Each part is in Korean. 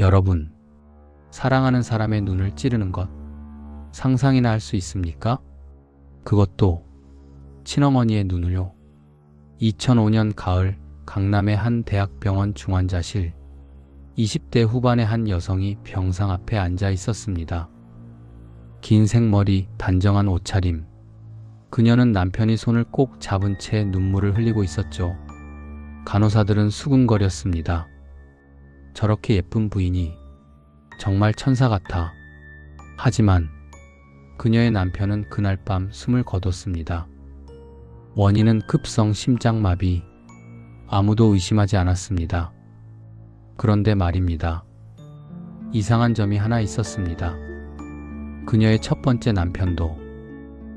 여러분, 사랑하는 사람의 눈을 찌르는 것 상상이나 할 수 있습니까? 그것도 친어머니의 눈을요. 2005년 가을 강남의 한 대학병원 중환자실 20대 후반의 한 여성이 병상 앞에 앉아 있었습니다. 긴 생머리, 단정한 옷차림. 그녀는 남편이 손을 꼭 잡은 채 눈물을 흘리고 있었죠. 간호사들은 수군거렸습니다. 저렇게 예쁜 부인이 정말 천사 같아. 하지만 그녀의 남편은 그날 밤 숨을 거뒀습니다. 원인은 급성 심장마비. 아무도 의심하지 않았습니다. 그런데 말입니다. 이상한 점이 하나 있었습니다. 그녀의 첫 번째 남편도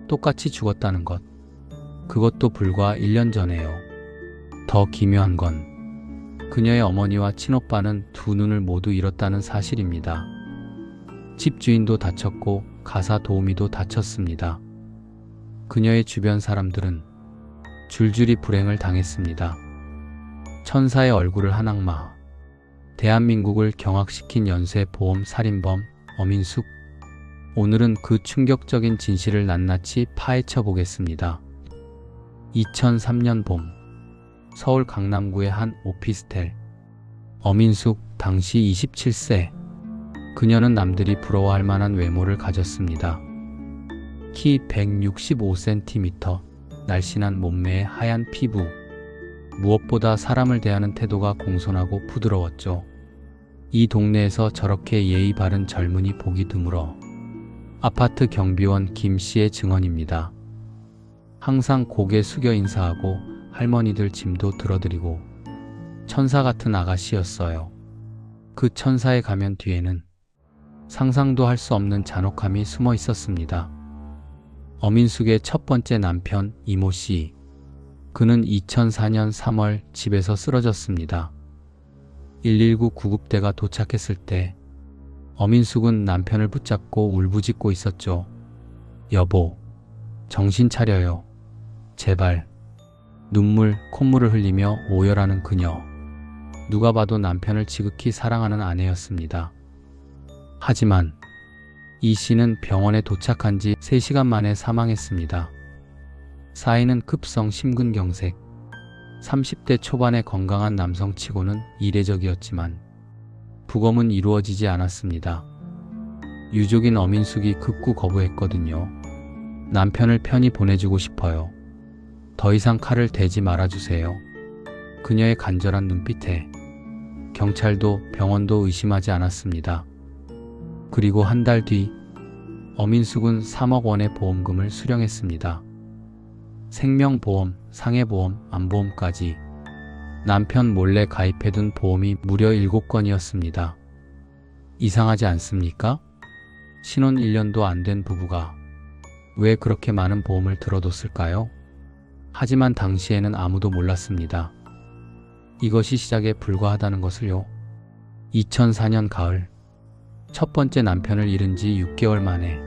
똑같이 죽었다는 것. 그것도 불과 1년 전에요. 더 기묘한 건 그녀의 어머니와 친오빠는 두 눈을 모두 잃었다는 사실입니다. 집주인도 다쳤고 가사 도우미도 다쳤습니다. 그녀의 주변 사람들은 줄줄이 불행을 당했습니다. 천사의 얼굴을 한 악마. 대한민국을 경악시킨 연쇄 보험 살인범 어민숙. 오늘은 그 충격적인 진실을 낱낱이 파헤쳐 보겠습니다. 2003년 봄, 서울 강남구의 한 오피스텔. 어민숙 당시 27세. 그녀는 남들이 부러워할 만한 외모를 가졌습니다. 키 165cm, 날씬한 몸매에 하얀 피부. 무엇보다 사람을 대하는 태도가 공손하고 부드러웠죠. 이 동네에서 저렇게 예의 바른 젊은이 보기 드물어 아파트 경비원 김 씨의 증언입니다. 항상 고개 숙여 인사하고 할머니들 짐도 들어드리고 천사 같은 아가씨였어요. 그 천사의 가면 뒤에는 상상도 할 수 없는 잔혹함이 숨어 있었습니다. 어민숙의 첫 번째 남편 이모 씨. 그는 2004년 3월 집에서 쓰러졌습니다. 119 구급대가 도착했을 때 어민숙은 남편을 붙잡고 울부짖고 있었죠. 여보, 정신 차려요. 제발. 눈물, 콧물을 흘리며 오열하는 그녀. 누가 봐도 남편을 지극히 사랑하는 아내였습니다. 하지만 이 씨는 병원에 도착한 지 3시간 만에 사망했습니다. 사인은 급성 심근경색. 30대 초반의 건강한 남성치고는 이례적이었지만 부검은 이루어지지 않았습니다. 유족인 어민숙이 극구 거부했거든요. 남편을 편히 보내주고 싶어요. 더 이상 칼을 대지 말아주세요. 그녀의 간절한 눈빛에 경찰도 병원도 의심하지 않았습니다. 그리고 한 달 뒤 어민숙은 3억 원의 보험금을 수령했습니다. 생명보험, 상해보험, 안보험까지 남편 몰래 가입해둔 보험이 무려 7건이었습니다. 이상하지 않습니까? 신혼 1년도 안 된 부부가 왜 그렇게 많은 보험을 들어뒀을까요? 하지만 당시에는 아무도 몰랐습니다. 이것이 시작에 불과하다는 것을요. 2004년 가을, 첫 번째 남편을 잃은 지 6개월 만에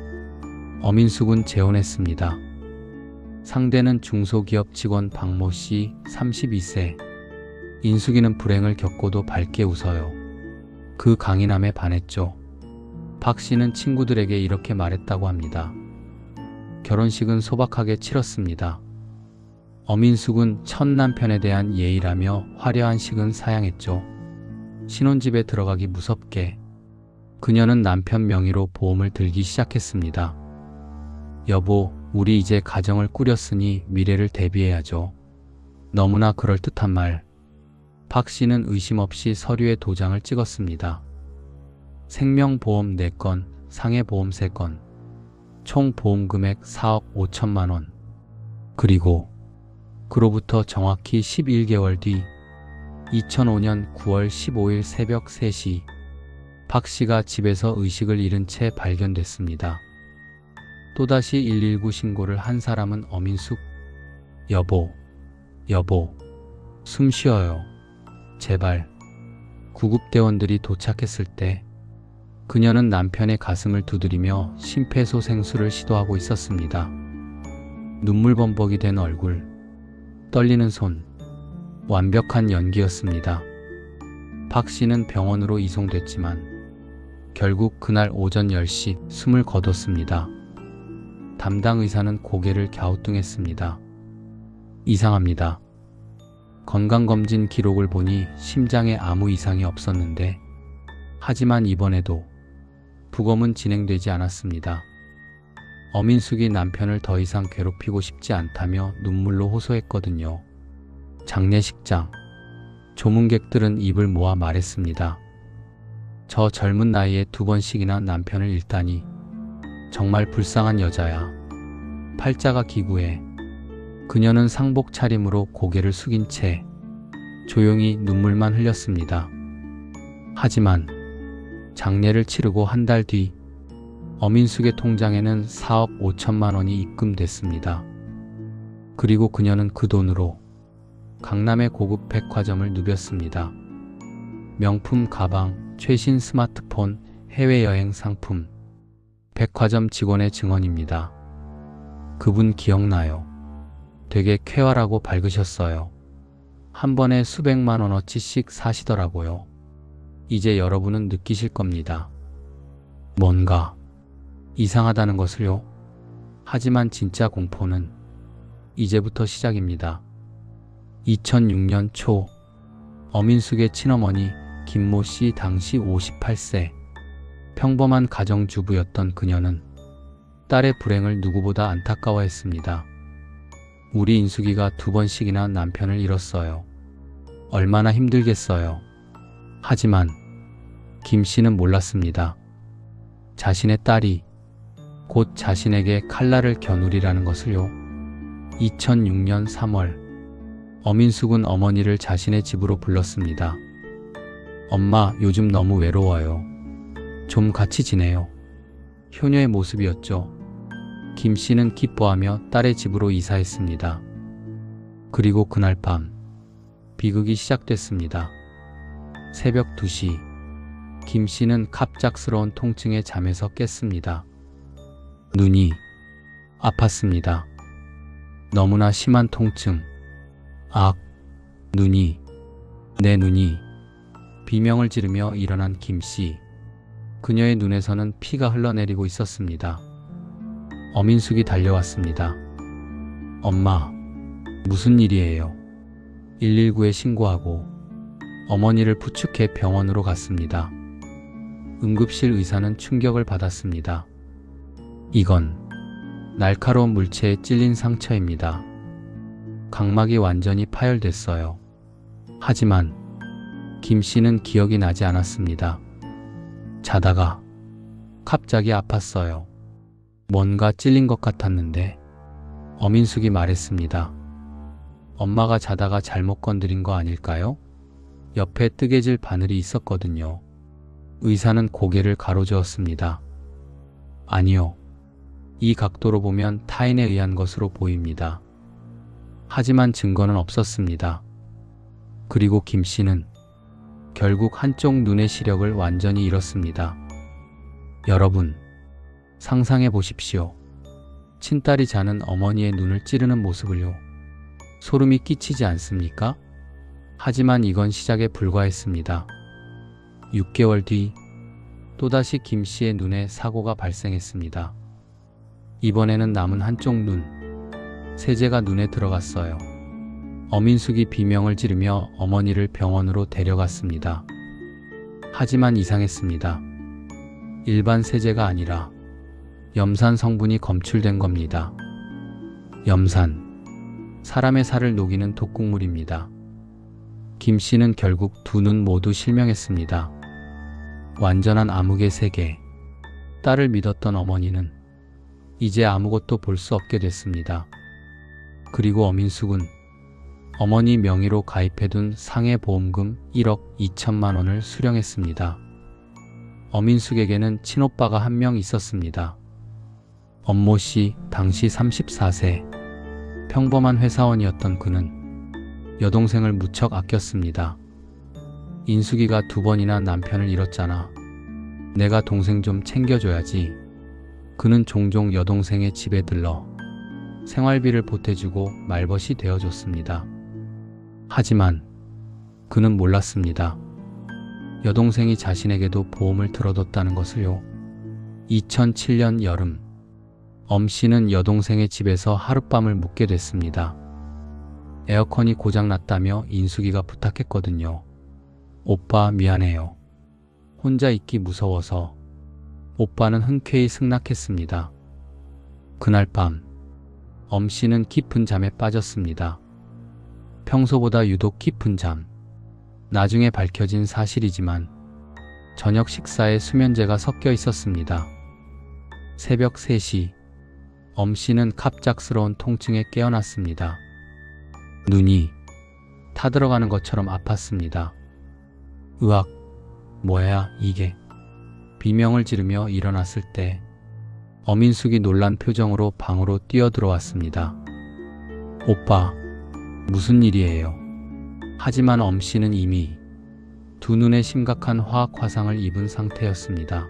어민숙은 재혼했습니다. 상대는 중소기업 직원 박모 씨 32세. 인숙이는 불행을 겪고도 밝게 웃어요. 그 강인함에 반했죠. 박 씨는 친구들에게 이렇게 말했다고 합니다. 결혼식은 소박하게 치렀습니다. 어민숙은 첫 남편에 대한 예의라며 화려한 식은 사양했죠. 신혼집에 들어가기 무섭게 그녀는 남편 명의로 보험을 들기 시작했습니다. 여보, 우리 이제 가정을 꾸렸으니 미래를 대비해야죠. 너무나 그럴듯한 말. 박 씨는 의심 없이 서류에 도장을 찍었습니다. 생명보험 4건, 상해보험 3건, 총 보험금액 4억 5천만 원. 그리고 그로부터 정확히 11개월 뒤 2005년 9월 15일 새벽 3시 박 씨가 집에서 의식을 잃은 채 발견됐습니다. 또다시 119 신고를 한 사람은 어민숙. 여보, 여보, 숨 쉬어요. 제발. 구급대원들이 도착했을 때 그녀는 남편의 가슴을 두드리며 심폐소생술을 시도하고 있었습니다. 눈물범벅이 된 얼굴, 떨리는 손, 완벽한 연기였습니다. 박 씨는 병원으로 이송됐지만 결국 그날 오전 10시 숨을 거뒀습니다. 담당 의사는 고개를 갸우뚱했습니다. 이상합니다. 건강검진 기록을 보니 심장에 아무 이상이 없었는데 하지만 이번에도 부검은 진행되지 않았습니다. 어민숙이 남편을 더 이상 괴롭히고 싶지 않다며 눈물로 호소했거든요. 장례식장. 조문객들은 입을 모아 말했습니다. 저 젊은 나이에 두 번씩이나 남편을 잃다니 정말 불쌍한 여자야. 팔자가 기구해. 그녀는 상복 차림으로 고개를 숙인 채 조용히 눈물만 흘렸습니다. 하지만 장례를 치르고 한 달 뒤 어민숙의 통장에는 4억 5천만 원이 입금됐습니다. 그리고 그녀는 그 돈으로 강남의 고급 백화점을 누볐습니다. 명품 가방, 최신 스마트폰, 해외여행 상품, 백화점 직원의 증언입니다. 그분 기억나요. 되게 쾌활하고 밝으셨어요. 한 번에 수백만 원어치씩 사시더라고요. 이제 여러분은 느끼실 겁니다. 뭔가 이상하다는 것을요. 하지만 진짜 공포는 이제부터 시작입니다. 2006년 초 어민숙의 친어머니 김모 씨 당시 58세 평범한 가정주부였던 그녀는 딸의 불행을 누구보다 안타까워했습니다. 우리 인숙이가 두 번씩이나 남편을 잃었어요. 얼마나 힘들겠어요. 하지만 김 씨는 몰랐습니다. 자신의 딸이 곧 자신에게 칼날을 겨누리라는 것을요. 2006년 3월 어민숙은 어머니를 자신의 집으로 불렀습니다. 엄마, 요즘 너무 외로워요. 좀 같이 지내요. 효녀의 모습이었죠. 김 씨는 기뻐하며 딸의 집으로 이사했습니다. 그리고 그날 밤, 비극이 시작됐습니다. 새벽 2시, 김 씨는 갑작스러운 통증에 잠에서 깼습니다. 눈이 아팠습니다. 너무나 심한 통증. 악, 눈이, 내 눈이 비명을 지르며 일어난 김 씨. 그녀의 눈에서는 피가 흘러내리고 있었습니다. 어민숙이 달려왔습니다. 엄마, 무슨 일이에요? 119에 신고하고 어머니를 부축해 병원으로 갔습니다. 응급실 의사는 충격을 받았습니다. 이건 날카로운 물체에 찔린 상처입니다. 각막이 완전히 파열됐어요. 하지만 김 씨는 기억이 나지 않았습니다. 자다가 갑자기 아팠어요. 뭔가 찔린 것 같았는데 어민숙이 말했습니다. 엄마가 자다가 잘못 건드린 거 아닐까요? 옆에 뜨개질 바늘이 있었거든요. 의사는 고개를 가로저었습니다. 아니요. 이 각도로 보면 타인에 의한 것으로 보입니다. 하지만 증거는 없었습니다. 그리고 김 씨는 결국 한쪽 눈의 시력을 완전히 잃었습니다. 여러분, 상상해 보십시오. 친딸이 자는 어머니의 눈을 찌르는 모습을요. 소름이 끼치지 않습니까? 하지만 이건 시작에 불과했습니다. 6개월 뒤, 또다시 김 씨의 눈에 사고가 발생했습니다. 이번에는 남은 한쪽 눈, 세제가 눈에 들어갔어요. 어민숙이 비명을 지르며 어머니를 병원으로 데려갔습니다. 하지만 이상했습니다. 일반 세제가 아니라 염산 성분이 검출된 겁니다. 염산. 사람의 살을 녹이는 독국물입니다. 김 씨는 결국 두 눈 모두 실명했습니다. 완전한 암흑의 세계. 딸을 믿었던 어머니는 이제 아무것도 볼 수 없게 됐습니다. 그리고 어민숙은 어머니 명의로 가입해둔 상해 보험금 1억 2천만 원을 수령했습니다. 어민숙에게는 친오빠가 한 명 있었습니다. 엄모 씨 당시 34세. 평범한 회사원이었던 그는 여동생을 무척 아꼈습니다. 인숙이가 두 번이나 남편을 잃었잖아. 내가 동생 좀 챙겨줘야지. 그는 종종 여동생의 집에 들러 생활비를 보태주고 말벗이 되어줬습니다. 하지만 그는 몰랐습니다. 여동생이 자신에게도 보험을 들어뒀다는 것을요. 2007년 여름, 엄 씨는 여동생의 집에서 하룻밤을 묵게 됐습니다. 에어컨이 고장났다며 인숙이가 부탁했거든요. 오빠 미안해요. 혼자 있기 무서워서 오빠는 흔쾌히 승낙했습니다. 그날 밤, 엄 씨는 깊은 잠에 빠졌습니다. 평소보다 유독 깊은 잠. 나중에 밝혀진 사실이지만 저녁 식사에 수면제가 섞여 있었습니다. 새벽 3시, 엄 씨는 갑작스러운 통증에 깨어났습니다. 눈이 타들어가는 것처럼 아팠습니다. 으악, 뭐야, 이게. 비명을 지르며 일어났을 때 어민숙이 놀란 표정으로 방으로 뛰어들어왔습니다. 오빠, 무슨 일이에요? 하지만 엄 씨는 이미 두 눈에 심각한 화학 화상을 입은 상태였습니다.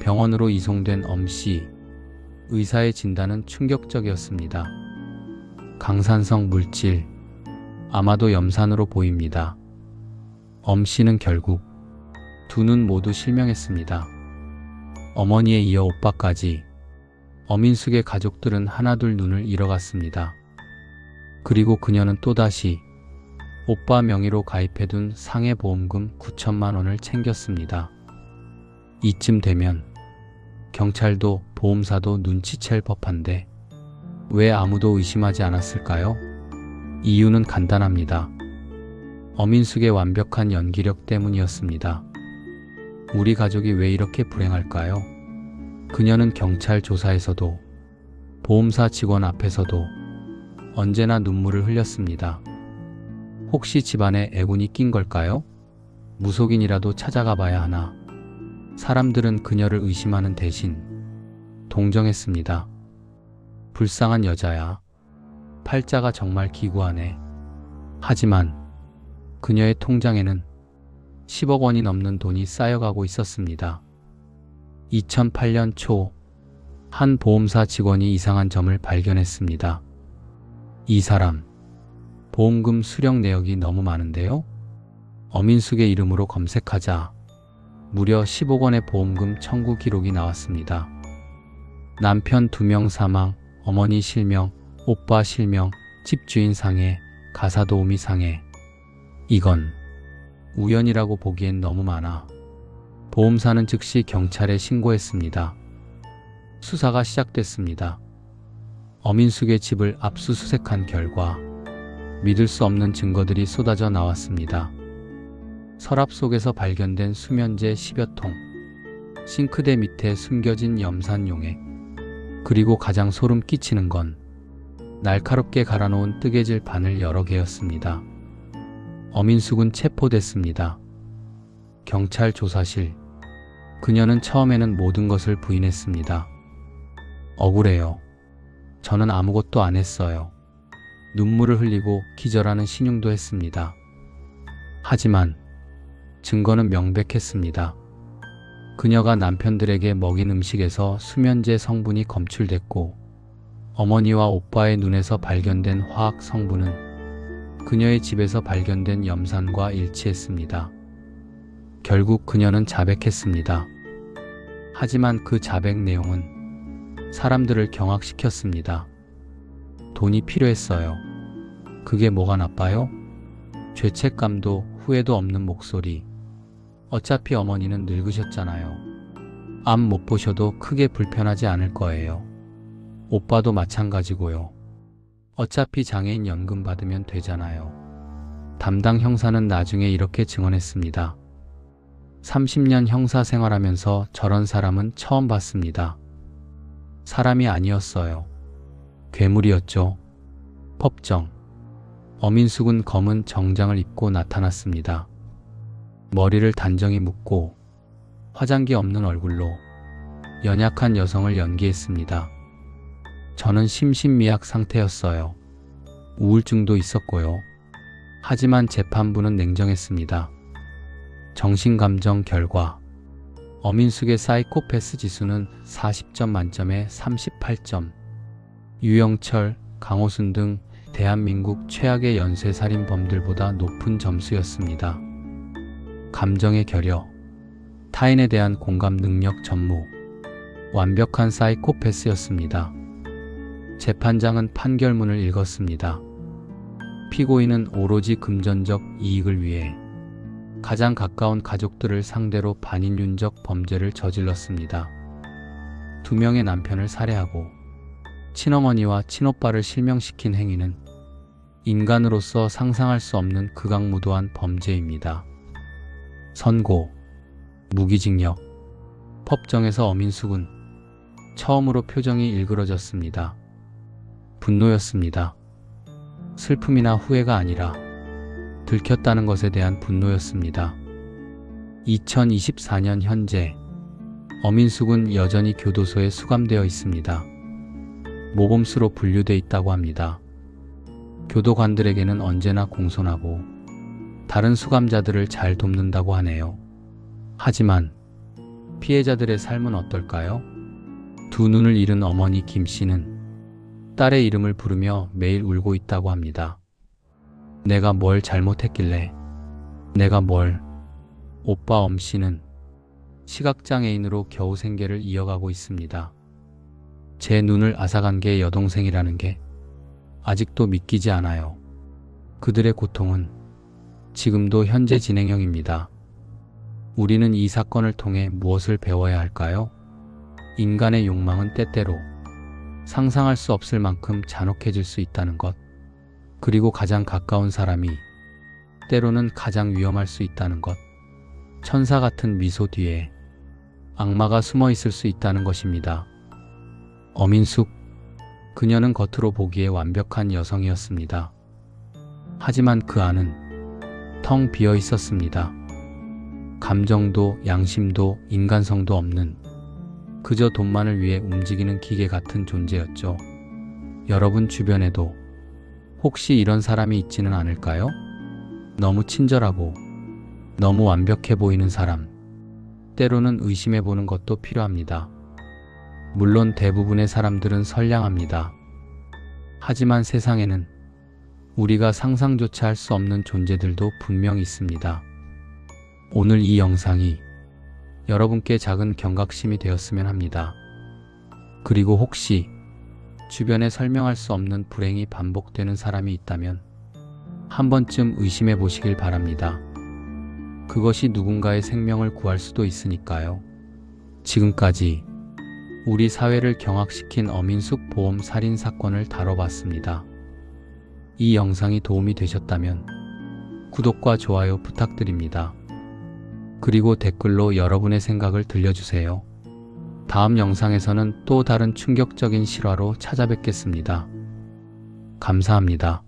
병원으로 이송된 엄 씨, 의사의 진단은 충격적이었습니다. 강산성 물질, 아마도 염산으로 보입니다. 엄 씨는 결국 두 눈 모두 실명했습니다. 어머니에 이어 오빠까지 어민숙의 가족들은 하나둘 눈을 잃어갔습니다. 그리고 그녀는 또다시 오빠 명의로 가입해둔 상해 보험금 9천만 원을 챙겼습니다. 이쯤 되면 경찰도 보험사도 눈치챌 법한데 왜 아무도 의심하지 않았을까요? 이유는 간단합니다. 어민숙의 완벽한 연기력 때문이었습니다. 우리 가족이 왜 이렇게 불행할까요? 그녀는 경찰 조사에서도 보험사 직원 앞에서도 언제나 눈물을 흘렸습니다. 혹시 집안에 애군이 낀 걸까요? 무속인이라도 찾아가 봐야 하나. 사람들은 그녀를 의심하는 대신 동정했습니다. 불쌍한 여자야. 팔자가 정말 기구하네. 하지만 그녀의 통장에는 10억 원이 넘는 돈이 쌓여가고 있었습니다. 2008년 초, 한 보험사 직원이 이상한 점을 발견했습니다. 이 사람, 보험금 수령 내역이 너무 많은데요? 어민숙의 이름으로 검색하자 무려 10억 원의 보험금 청구 기록이 나왔습니다. 남편 2명 사망, 어머니 실명, 오빠 실명, 집주인 상해, 가사 도우미 상해. 이건 우연이라고 보기엔 너무 많아. 보험사는 즉시 경찰에 신고했습니다. 수사가 시작됐습니다. 어민숙의 집을 압수수색한 결과 믿을 수 없는 증거들이 쏟아져 나왔습니다. 서랍 속에서 발견된 수면제 10여 통, 싱크대 밑에 숨겨진 염산 용액, 그리고 가장 소름 끼치는 건 날카롭게 갈아놓은 뜨개질 바늘 여러 개였습니다. 어민숙은 체포됐습니다. 경찰 조사실. 그녀는 처음에는 모든 것을 부인했습니다. 억울해요. 저는 아무것도 안 했어요. 눈물을 흘리고 기절하는 신용도 했습니다. 하지만 증거는 명백했습니다. 그녀가 남편들에게 먹인 음식에서 수면제 성분이 검출됐고 어머니와 오빠의 눈에서 발견된 화학 성분은 그녀의 집에서 발견된 염산과 일치했습니다. 결국 그녀는 자백했습니다. 하지만 그 자백 내용은 사람들을 경악시켰습니다. 돈이 필요했어요. 그게 뭐가 나빠요? 죄책감도 후회도 없는 목소리. 어차피 어머니는 늙으셨잖아요. 암 못 보셔도 크게 불편하지 않을 거예요. 오빠도 마찬가지고요. 어차피 장애인 연금 받으면 되잖아요. 담당 형사는 나중에 이렇게 증언했습니다. 30년 형사 생활하면서 저런 사람은 처음 봤습니다. 사람이 아니었어요. 괴물이었죠. 법정. 어민숙은 검은 정장을 입고 나타났습니다. 머리를 단정히 묶고 화장기 없는 얼굴로 연약한 여성을 연기했습니다. 저는 심신미약 상태였어요. 우울증도 있었고요. 하지만 재판부는 냉정했습니다. 정신감정 결과 어민숙의 사이코패스 지수는 40점 만점에 38점. 유영철, 강호순 등 대한민국 최악의 연쇄살인범들보다 높은 점수였습니다. 감정의 결여, 타인에 대한 공감 능력 전무, 완벽한 사이코패스였습니다. 재판장은 판결문을 읽었습니다. 피고인은 오로지 금전적 이익을 위해 가장 가까운 가족들을 상대로 반인륜적 범죄를 저질렀습니다. 두 명의 남편을 살해하고 친어머니와 친오빠를 실명시킨 행위는 인간으로서 상상할 수 없는 극악무도한 범죄입니다. 선고, 무기징역, 법정에서 어민숙은 처음으로 표정이 일그러졌습니다. 분노였습니다. 슬픔이나 후회가 아니라 들켰다는 것에 대한 분노였습니다. 2024년 현재 어민숙은 여전히 교도소에 수감되어 있습니다. 모범수로 분류돼 있다고 합니다. 교도관들에게는 언제나 공손하고 다른 수감자들을 잘 돕는다고 하네요. 하지만 피해자들의 삶은 어떨까요? 두 눈을 잃은 어머니 김 씨는 딸의 이름을 부르며 매일 울고 있다고 합니다. 내가 뭘 잘못했길래, 내가 뭘, 오빠 엄 씨는 시각장애인으로 겨우 생계를 이어가고 있습니다. 제 눈을 앗아간 게 여동생이라는 게 아직도 믿기지 않아요. 그들의 고통은 지금도 현재 진행형입니다. 우리는 이 사건을 통해 무엇을 배워야 할까요? 인간의 욕망은 때때로 상상할 수 없을 만큼 잔혹해질 수 있다는 것. 그리고 가장 가까운 사람이 때로는 가장 위험할 수 있다는 것. 천사 같은 미소 뒤에 악마가 숨어 있을 수 있다는 것입니다. 어민숙, 그녀는 겉으로 보기에 완벽한 여성이었습니다. 하지만 그 안은 텅 비어 있었습니다. 감정도 양심도 인간성도 없는 그저 돈만을 위해 움직이는 기계 같은 존재였죠. 여러분 주변에도 혹시 이런 사람이 있지는 않을까요? 너무 친절하고 너무 완벽해 보이는 사람. 때로는 의심해 보는 것도 필요합니다. 물론 대부분의 사람들은 선량합니다. 하지만 세상에는 우리가 상상조차 할 수 없는 존재들도 분명 있습니다. 오늘 이 영상이 여러분께 작은 경각심이 되었으면 합니다. 그리고 혹시 주변에 설명할 수 없는 불행이 반복되는 사람이 있다면 한 번쯤 의심해 보시길 바랍니다. 그것이 누군가의 생명을 구할 수도 있으니까요. 지금까지 우리 사회를 경악시킨 어민숙 보험 살인 사건을 다뤄봤습니다. 이 영상이 도움이 되셨다면 구독과 좋아요 부탁드립니다. 그리고 댓글로 여러분의 생각을 들려주세요. 다음 영상에서는 또 다른 충격적인 실화로 찾아뵙겠습니다. 감사합니다.